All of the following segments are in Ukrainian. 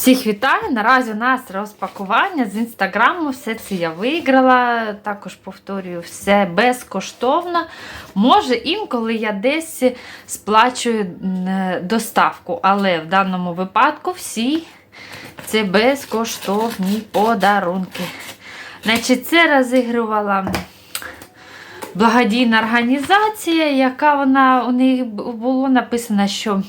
Всіх вітаю! Наразі у нас розпакування з інстаграму. Все це я виграла. Також повторюю, все безкоштовно. Може, інколи я десь сплачую доставку, але в даному випадку всі це безкоштовні подарунки. Значить, це розігрувала благодійна організація, яка вона у них було написано, що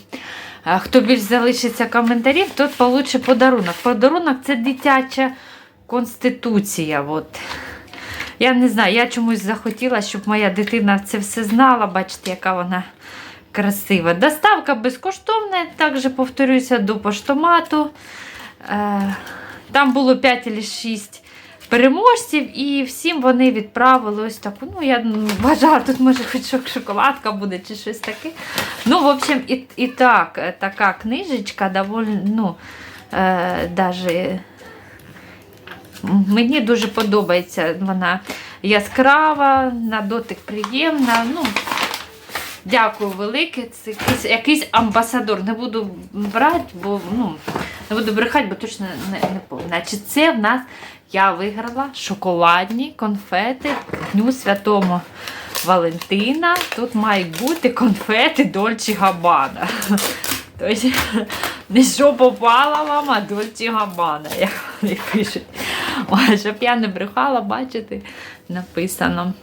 хто більш залишиться коментарів, тот получить подарунок. Подарунок це дитяча конституція. От. Я не знаю, я чомусь захотіла, щоб моя дитина це все знала. Бачите, яка вона красива. Доставка безкоштовна, також повторюся, до поштомату. Е, Там було 5 або 6 переможців, і всім вони відправили ось таку. Ну, я вважаю, тут може хоч шоколадка буде чи щось таке. Ну, в общем, і, і так, е, така книжечка доволі, ну, е, даже, мені дуже подобається вона яскрава, на дотик приємна. Ну, Дякую велике. Це якийсь, якийсь амбасадор. Не буду брати, бо ну, не буду брехати, бо точно не, не помню. Значить, це в нас я виграла шоколадні конфети Дню Святому Валентина. Тут мають бути конфети Дольче Габана. Тобто, не що попала вам, а Дольче Габана, як вони пишуть. Щоб я не брехала, бачите, написано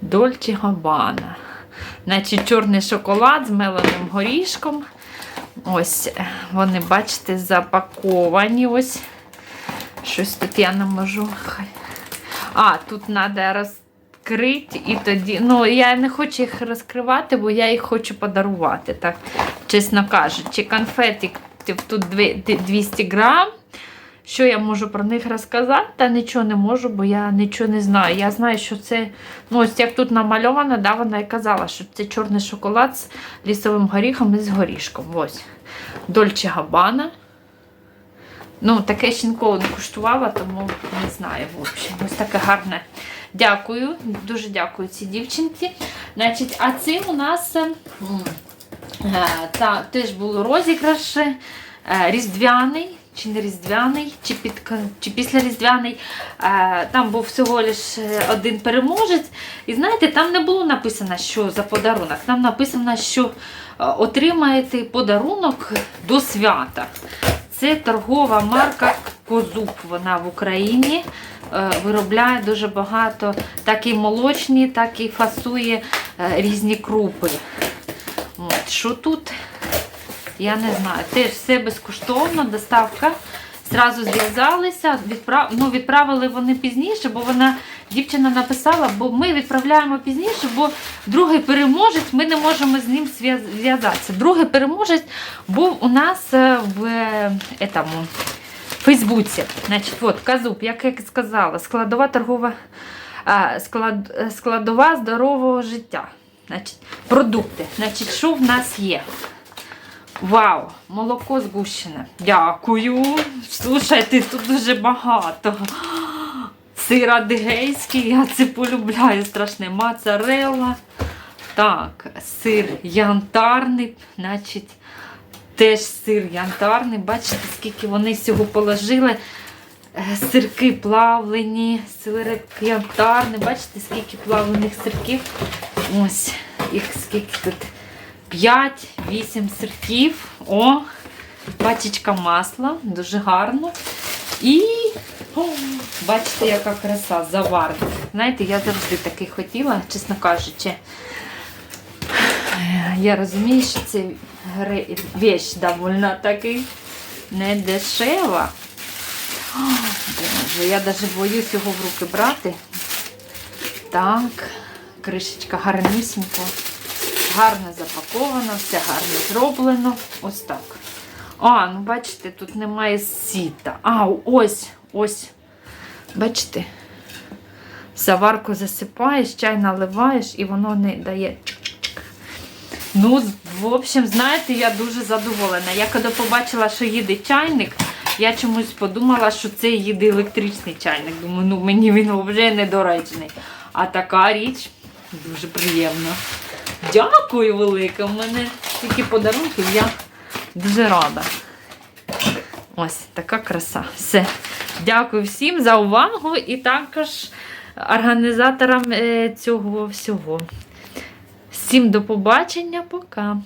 Дольче Габана. Значить, чорний шоколад з меленим горішком. Ось вони, бачите, запаковані. Ось. Щось тут я не можу. А, тут треба розкрити і тоді. Ну, я не хочу їх розкривати, бо я їх хочу подарувати. Так, чесно кажучи, конфетик тут 200 грам. Що я можу про них розказати? Та нічого не можу, бо я нічого не знаю. Я знаю, що це, ну ось як тут намальовано, да, вона і казала, що це чорний шоколад з лісовим горіхом і з горішком. Ось. Дольче Габана. Ну, таке ще ніколи не куштувала, тому не знаю. В общем, ось таке гарне. Дякую, дуже дякую цій дівчинці. Значить, а це у нас е, е, та, теж було розіграш е, різдвяний. Чи не різдвяний, чи, під, чи після різдвяний. Там був всього лише один переможець. І знаєте, там не було написано, що за подарунок. Там написано, що отримаєте подарунок до свята. Це торгова марка Козуб. Вона в Україні е, виробляє дуже багато так і молочні, так і фасує е, різні крупи. От, що тут? Я не знаю. Теж все безкоштовно, доставка. Зразу зв'язалися, відправ... ну, відправили вони пізніше, бо вона дівчина написала, бо ми відправляємо пізніше, бо другий переможець, ми не можемо з ним зв'яз- зв'язатися. Другий переможець був у нас е, в е, етому, Фейсбуці. Значить, от, Казуб, як я сказала, складова торгова склад, е, складова здорового життя. Значить, продукти. Значить, що в нас є? Вау, молоко згущене. Дякую. Слушайте, тут дуже багато. Сир адигейський, я це полюбляю страшне. Моцарелла. Так, сир янтарний, значить, теж сир янтарний. Бачите, скільки вони всього положили. Е, Сирки плавлені, сирик янтарний. Бачите, скільки плавлених сирків. Ось, їх скільки тут. 5-8 сирків. О, пачечка масла, дуже гарно. І, о, бачите, яка краса, заварник. Знаєте, я завжди такий хотіла, чесно кажучи. Я розумію, що це вещь доволі таки не дешева. О, Боже, я навіть боюсь його в руки брати. Так, кришечка гарнісінько. Гарно запаковано, все гарно зроблено. Ось так. А, ну бачите, тут немає сіта. А, ось, ось. Бачите? Заварку засипаєш, чай наливаєш і воно не дає. Ну, в общем, знаєте, я дуже задоволена. Я коли побачила, що їде чайник, я чомусь подумала, що це їде електричний чайник. Думаю, ну мені він взагалі недоречний. А така річ дуже приємно. Дякую велике. У мене такі подарунки, я дуже рада. Ось така краса. Все. Дякую всім за увагу і також організаторам е, цього всього. Всім до побачення, пока.